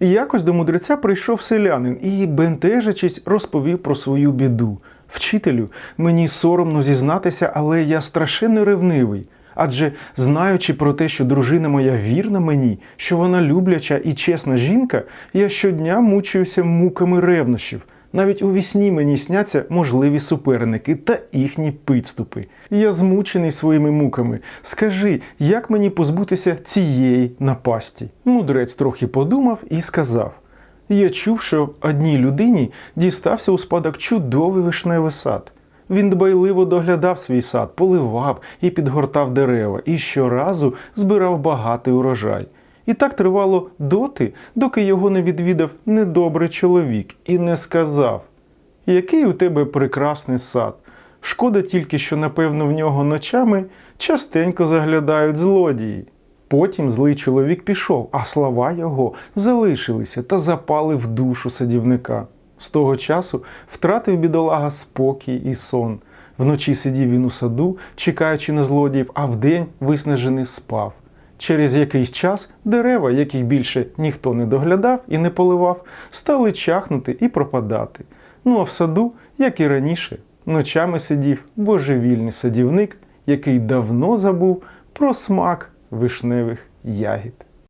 І якось до мудреця прийшов селянин і, бентежачись, розповів про свою біду. Вчителю, мені соромно зізнатися, але я страшенно ревнивий. Адже знаючи про те, що дружина моя вірна мені, що вона любляча і чесна жінка, я щодня мучуюся муками ревнощів. Навіть у вісні мені сняться можливі суперники та їхні підступи. Я змучений своїми муками. Скажи, як мені позбутися цієї напасті? Мудрець трохи подумав і сказав: Я чув, що одній людині дістався у спадок чудовий вишневий сад. Він дбайливо доглядав свій сад, поливав і підгортав дерева, і щоразу збирав багатий урожай. І так тривало доти, доки його не відвідав недобрий чоловік і не сказав: Який у тебе прекрасний сад. Шкода тільки, що, напевно, в нього ночами частенько заглядають злодії. Потім злий чоловік пішов, а слова його залишилися та запали в душу садівника. З того часу втратив бідолага спокій і сон. Вночі сидів він у саду, чекаючи на злодіїв, а вдень виснажений спав. Через якийсь час дерева, яких більше ніхто не доглядав і не поливав, стали чахнути і пропадати. Ну а в саду, як і раніше, ночами сидів божевільний садівник, який давно забув про смак вишневих ягід.